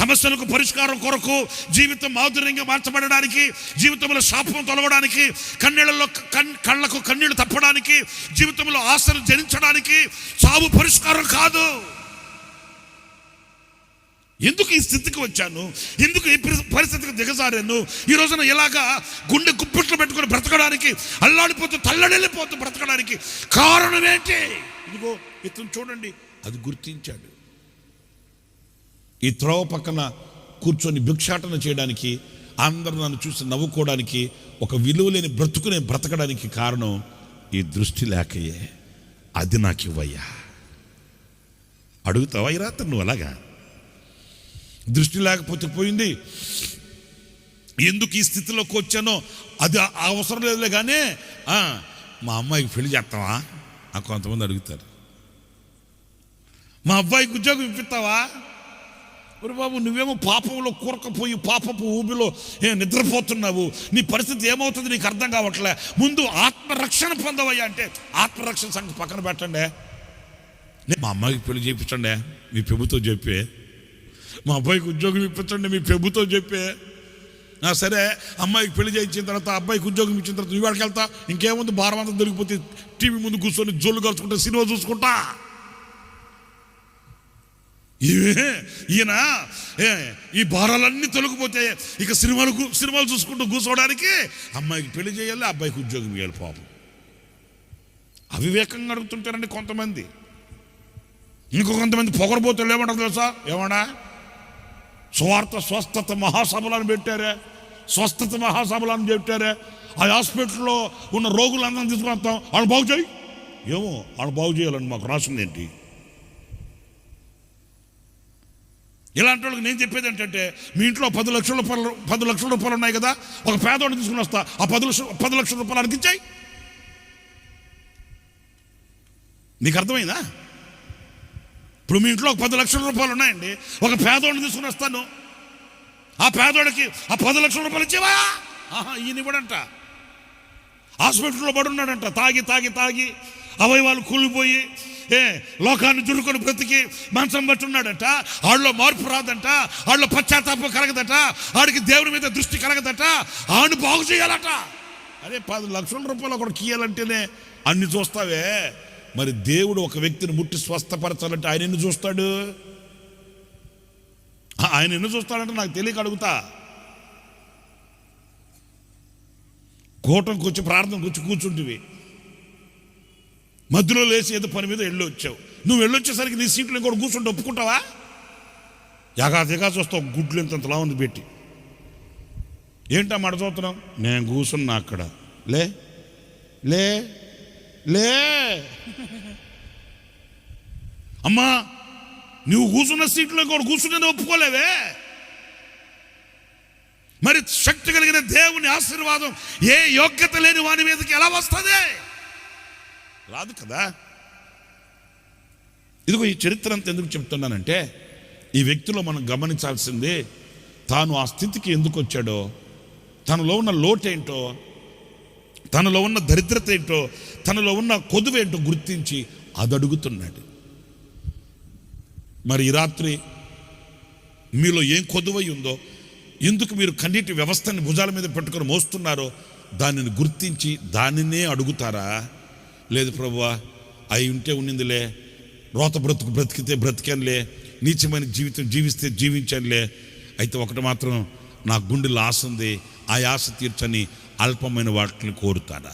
సమస్యలకు పరిష్కారం కొరకు జీవితం మాధుర్యంగా మార్చబడడానికి జీవితంలో శాపం తొలగడానికి కన్నీళ్ళలో కన్ కళ్ళకు కన్నీళ్ళు తప్పడానికి జీవితంలో ఆశలు జరించడానికి చావు పరిష్కారం కాదు. ఎందుకు ఈ స్థితికి వచ్చాను? ఎందుకు ఈ పరిస్థితికి దిగజారాను? ఈ రోజున ఇలాగా గుండె గుప్పిట్లు పెట్టుకొని బ్రతకడానికి అల్లాడిపోతూ తల్లడిల్లిపోతూ బ్రతకడానికి కారణం ఏంటి? ఇదిగో ఇతను చూడండి అది గుర్తించాడు. ఈ త్రోవ పక్కన కూర్చొని భిక్షాటన చేయడానికి అందరూ నన్ను చూసి నవ్వుకోవడానికి ఒక విలువ లేని బ్రతుకునే బ్రతకడానికి కారణం ఈ దృష్టి లేకయే. అది నాకు ఇవ్వయ్యా. అడుగుతావా? ఇరాత నువ్వు అలాగా? దృష్టి లేకపోతే పోయింది. ఎందుకు ఈ స్థితిలోకి వచ్చానో అది అవసరం లేదులే కానీ మా అమ్మాయికి పెళ్ళి చేస్తావా? కొంతమంది అడుగుతారు. మా అబ్బాయికి ఉద్యోగం ఇప్పిస్తావా? ఒరు బాబు నువ్వేమో పాపంలో కూరకపోయి పాపపు ఊబిలో నిద్రపోతున్నావు? నీ పరిస్థితి ఏమవుతుంది నీకు అర్థం కావట్లే? ముందు ఆత్మరక్షణ పొందవయ్యా అంటే ఆత్మరక్షణ సంగతి పక్కన పెట్టండి. నే- మా అమ్మాయికి పెళ్ళి చేయించండి. మీ ప్రభుత్వం చెప్పే. మా అబ్బాయికి ఉద్యోగం ఇప్పించండి మీ ప్రభుత్వం చెప్పే. సరే అమ్మాయికి పెళ్ళి చేయించిన తర్వాత అబ్బాయికి ఉద్యోగం ఇచ్చిన తర్వాత నువ్వు ఎక్కడికి వెళ్తా. ఇంకేముంది? భారం అంతా దొరికిపోతే టీవీ ముందు కూర్చొని జోళ్ళు కలుసుకుంటా సినిమా చూసుకుంటా. ఈయన ఏ, ఈ భారాలన్నీ తొలగిపోతే ఇక సినిమాలు సినిమాలు చూసుకుంటూ కూర్చోవడానికి అమ్మాయికి పెళ్ళి చేయాలి అబ్బాయికి ఉద్యోగం ఇవ్వాలి పాపం. అవివేకంగా అడుగుతుంటారండి కొంతమంది. ఇంకో కొంతమంది పొగరబోతులు ఏమంటారు తెలుసా? ఏమన్నా? స్వార్థ స్వస్థత మహాసభలను పెట్టారే. స్వస్థత మహాసభలను పెట్టారే. ఆ హాస్పిటల్లో ఉన్న రోగులందరం తీసుకుని వస్తాం వాళ్ళు బాగు చేయి. ఏమో వాళ్ళు బాగు చేయాలని మాకు రాసింది ఏంటి ఇలాంటి వాళ్ళకి నేను చెప్పేది ఏంటంటే మీ ఇంట్లో పది లక్షల రూపాయలు పది లక్షల రూపాయలు ఉన్నాయి కదా ఒక పేదవాడిని తీసుకుని వస్తా ఆ పది లక్షలు పది లక్షల రూపాయలు అనిపించాయి నీకు అర్థమైందా? ఇప్పుడు మీ ఇంట్లో ఒక పది లక్షల రూపాయలు ఉన్నాయండి ఒక పేదోడిని తీసుకుని వస్తాను. ఆ పేదోడికి ఆ పది లక్షల రూపాయలు ఇచ్చేవా? ఆహా ఈయన ఇవ్వడంట. హాస్పిటల్లో పడున్నాడంట. తాగి తాగి తాగి అవయవాలు కూలిపోయి ఏ లోకాన్ని దురుకొని బ్రతికి మంచం బట్టి ఉన్నాడంట మార్పు రాదంట ఆడిలో పశ్చాత్తాపం కలగదట ఆడికి దేవుని మీద దృష్టి కలగదట ఆడిని బాగు చేయాలట. అరే పది లక్షల రూపాయలు ఒకటి కీయాలంటేనే అన్ని చూస్తావే. మరి దేవుడు ఒక వ్యక్తిని ముట్టి స్వస్థపరచాలంటే ఆయన ఎన్ని చూస్తాడు? ఆయన ఎన్ని చూస్తాడంటే నాకు తెలియక అడుగుతా. కూటంకి వచ్చి ప్రార్థనకు వచ్చి కూర్చుంటివి. మధ్యలో లేచి ఏదో పని మీద వెళ్ళి వచ్చావు. నువ్వు వెళ్ళొచ్చేసరికి నీ సీట్లో ఇంకోటి కూర్చుంటే ఒప్పుకుంటావా? ఎగా చూస్తావు గుడ్లు ఇంతంతలా ఉంది పెట్టి ఏంటా మాట చూస్తున్నావు నేను కూర్చున్నా అక్కడ. లే లే లే. అమ్మా నువ్వు కూర్చున్న సీట్లో ఇంకోటి కూర్చుంటే ఒప్పుకోలేవే? మరి శక్తి కలిగిన దేవుని ఆశీర్వాదం ఏ యోగ్యత లేని వాని మీదకి ఎలా వస్తుంది? రాదు కదా? ఇదిగో ఈ చరిత్ర అంతా ఎందుకు చెప్తున్నానంటే ఈ వ్యక్తిలో మనం గమనించాల్సింది తాను ఆ స్థితికి ఎందుకు వచ్చాడో తనలో ఉన్న లోటేంటో తనలో ఉన్న దరిద్రత ఏంటో తనలో ఉన్న కొదువేంటో గుర్తించి అది అడుగుతున్నాడు. మరి ఈ రాత్రి మీలో ఏం కొదువై ఉందో ఎందుకు మీరు కన్నీటి వ్యవస్థని భుజాల మీద పెట్టుకొని మోస్తున్నారో దానిని గుర్తించి దానినే అడుగుతారా? లేదు ప్రభువా అయి ఉంటే ఉన్నిందిలే. రోత బ్రతుకు బ్రతికితే బ్రతికానులే. నీచమైన జీవితం జీవిస్తే జీవించానులే. అయితే ఒకటి మాత్రం నా గుండెలో ఆశ ఉంది ఆ ఆశ తీర్చని అల్పమైన వాటిని కోరుతాడా?